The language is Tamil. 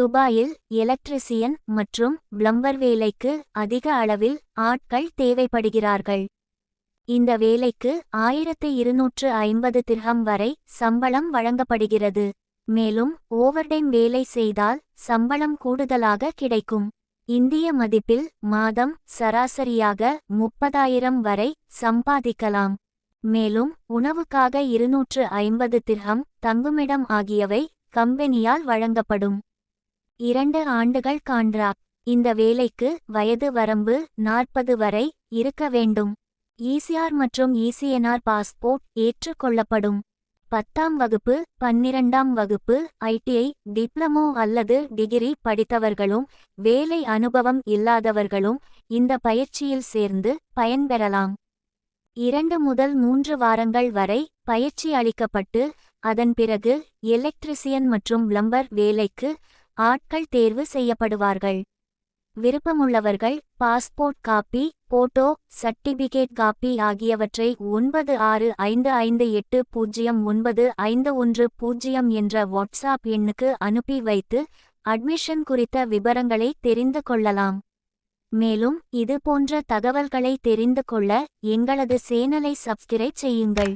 துபாயில் எலக்ட்ரிசியன் மற்றும் பிளம்பர் வேலைக்கு அதிக அளவில் ஆட்கள் தேவைப்படுகிறார்கள். இந்த வேலைக்கு ஆயிரத்து இருநூற்று ஐம்பது திர்ஹம் வரை சம்பளம் வழங்கப்படுகிறது. மேலும் ஓவர்டைம் வேலை செய்தால் சம்பளம் கூடுதலாக கிடைக்கும். இந்திய மதிப்பில் மாதம் சராசரியாக முப்பதாயிரம் வரை சம்பாதிக்கலாம். மேலும் உணவுக்காக இருநூற்று ஐம்பது திர்ஹம் தங்குமிடம் ஆகியவை கம்பெனியால் வழங்கப்படும். இரண்டு ஆண்டுகள் கான்ட்ராக்ட் இந்த வேலைக்கு வயது வரம்பு நாற்பது வரை இருக்க வேண்டும். ஈசிஆர் மற்றும் இசிஎன்ஆர் பாஸ்போர்ட் ஏற்றுக்கொள்ளப்படும். பத்தாம் வகுப்பு பன்னிரண்டாம் வகுப்பு ஐடிஐ டிப்ளமோ அல்லது டிகிரி படித்தவர்களும் வேலை அனுபவம் இல்லாதவர்களும் இந்த பயிற்சியில் சேர்ந்து பயன்பெறலாம். இரண்டு முதல் மூன்று வாரங்கள் வரை பயிற்சி அளிக்கப்பட்டு அதன் பிறகு எலக்ட்ரிசியன் மற்றும் பிளம்பர் வேலைக்கு ஆட்கள் தேர்வு செய்யப்படுவார்கள். விருப்பமுள்ளவர்கள் passport copy photo certificate copy ஆகியவற்றை ஒன்பது ஆறு ஐந்து ஐந்து எட்டு பூஜ்ஜியம் ஒன்பது ஐந்து ஒன்று பூஜ்ஜியம் என்ற வாட்ஸ்ஆப் எண்ணுக்கு அனுப்பி வைத்து அட்மிஷன் குறித்த விவரங்களை தெரிந்து கொள்ளலாம். மேலும் இது போன்ற தகவல்களை தெரிந்து கொள்ள எங்களது சேனலை சப்ஸ்கிரைப் செய்யுங்கள்.